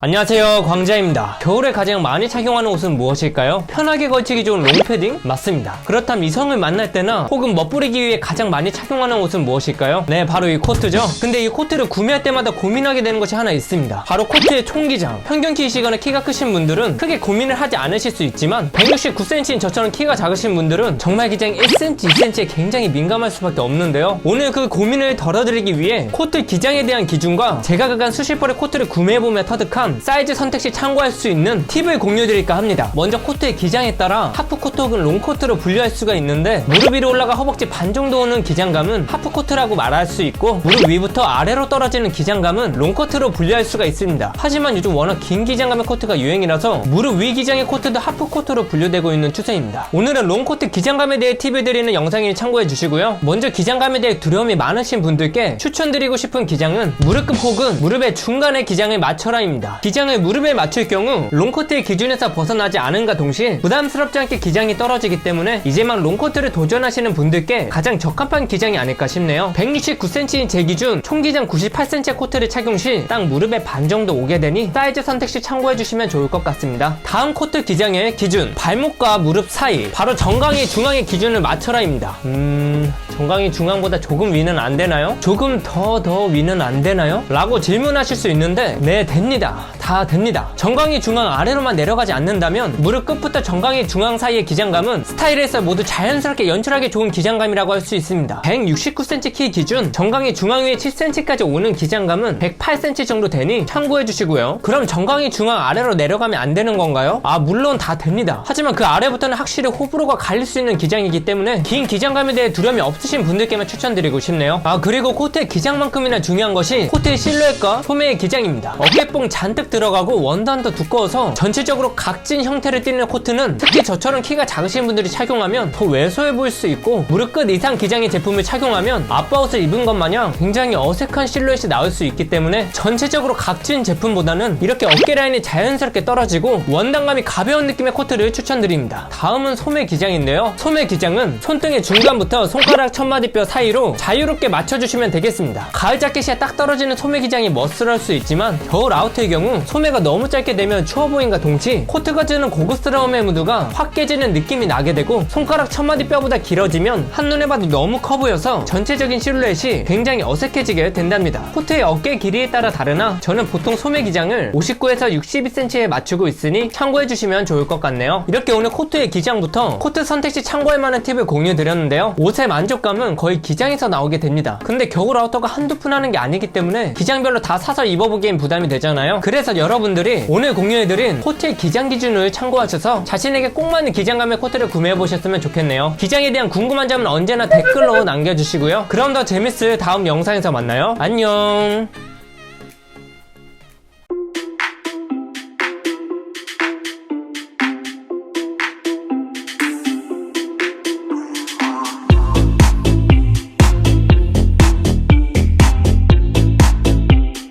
안녕하세요 광자입니다 겨울에 가장 많이 착용하는 옷은 무엇일까요? 편하게 걸치기 좋은 롱패딩? 맞습니다 그렇다면 이성을 만날 때나 혹은 멋부리기 위해 가장 많이 착용하는 옷은 무엇일까요? 네 바로 이 코트죠 근데 이 코트를 구매할 때마다 고민하게 되는 것이 하나 있습니다 바로 코트의 총기장 평균 키이시거나 키가 크신 분들은 크게 고민을 하지 않으실 수 있지만 169cm인 저처럼 키가 작으신 분들은 정말 기장 1cm, 2cm에 굉장히 민감할 수밖에 없는데요 오늘 그 고민을 덜어드리기 위해 코트 기장에 대한 기준과 제가 그간 수십 벌의 코트를 구매해보며 터득한 사이즈 선택 시 참고할 수 있는 팁을 공유드릴까 합니다. 먼저 코트의 기장에 따라 하프 코트 혹은 롱 코트로 분류할 수가 있는데 무릎 위로 올라가 허벅지 반 정도 오는 기장감은 하프 코트라고 말할 수 있고 무릎 위부터 아래로 떨어지는 기장감은 롱 코트로 분류할 수가 있습니다. 하지만 요즘 워낙 긴 기장감의 코트가 유행이라서 무릎 위 기장의 코트도 하프 코트로 분류되고 있는 추세입니다. 오늘은 롱 코트 기장감에 대해 팁을 드리는 영상을 참고해 주시고요. 먼저 기장감에 대해 두려움이 많으신 분들께 추천드리고 싶은 기장은 무릎급 혹은 무릎의 중간의 기장을 맞춰라입니다. 기장을 무릎에 맞출 경우 롱코트의 기준에서 벗어나지 않은가 동시에 부담스럽지 않게 기장이 떨어지기 때문에 이제 막 롱코트를 도전하시는 분들께 가장 적합한 기장이 아닐까 싶네요. 169cm인 제 기준 총기장 98cm의 코트를 착용 시 딱 무릎에 반 정도 오게 되니 사이즈 선택 시 참고해 주시면 좋을 것 같습니다. 다음 코트 기장의 기준 발목과 무릎 사이. 바로 정강이 중앙의 기준을 맞춰라입니다. 음... 정강이 중앙보다 조금 위는 안 되나요? 조금 더 더 위는 안 되나요? 라고 질문하실 수 있는데 네 됩니다 다 됩니다. 정강이 중앙 아래로만 내려가지 않는다면 무릎 끝부터 정강이 중앙 사이의 기장감은 스타일에서 모두 자연스럽게 연출하기 좋은 기장감이라고 할 수 있습니다. 169cm 키 기준 정강이 중앙 위에 7cm까지 오는 기장감은 108cm 정도 되니 참고해 주시고요. 그럼 정강이 중앙 아래로 내려가면 안 되는 건가요? 아 물론 다 됩니다. 하지만 그 아래부터는 확실히 호불호가 갈릴 수 있는 기장이기 때문에 긴 기장감에 대해 두려움이 없으신 분들께만 추천드리고 싶네요. 아 그리고 코트의 기장만큼이나 중요한 것이 코트의 실루엣과 소매의 기장입니다. 어깨뽕 잔뜩 들어가고 원단도 두꺼워서 전체적으로 각진 형태를 띠는 코트는 특히 저처럼 키가 작으신 분들이 착용하면 더 왜소해 보일 수 있고 무릎 끝 이상 기장의 제품을 착용하면 아빠 옷을 입은 것 마냥 굉장히 어색한 실루엣이 나올 수 있기 때문에 전체적으로 각진 제품보다는 이렇게 어깨 라인이 자연스럽게 떨어지고 원단감이 가벼운 느낌의 코트를 추천드립니다. 다음은 소매 기장인데요. 소매 기장은 손등의 중간부터 손가락 첫마디뼈 사이로 자유롭게 맞춰주시면 되겠습니다. 가을 자켓에 딱 떨어지는 소매 기장이 멋스러울 수 있지만 겨울 아우터의 경우 소매가 너무 짧게 되면 추워 보인과 동시 코트가 주는 고급스러움의 무드가 확 깨지는 느낌이 나게 되고 손가락 첫마디 뼈보다 길어지면 한눈에 봐도 너무 커 보여서 전체적인 실루엣이 굉장히 어색해지게 된답니다. 코트의 어깨 길이에 따라 다르나 저는 보통 소매 기장을 59에서 62cm에 맞추고 있으니 참고해 주시면 좋을 것 같네요. 이렇게 오늘 코트의 기장부터 코트 선택 시 참고할 만한 팁을 공유 드렸는데요. 옷의 만족감은 거의 기장에서 나오게 됩니다. 근데 겨울 아우터가 한두 푼 하는 게 아니기 때문에 기장별로 다 사서 입어보기엔 부담이 되잖아요 그래서 여러분들이 오늘 공유해드린 코트의 기장 기준을 참고하셔서 자신에게 꼭 맞는 기장감의 코트를 구매해보셨으면 좋겠네요. 기장에 대한 궁금한 점은 언제나 댓글로 남겨주시고요. 그럼 더 재밌을 다음 영상에서 만나요. 안녕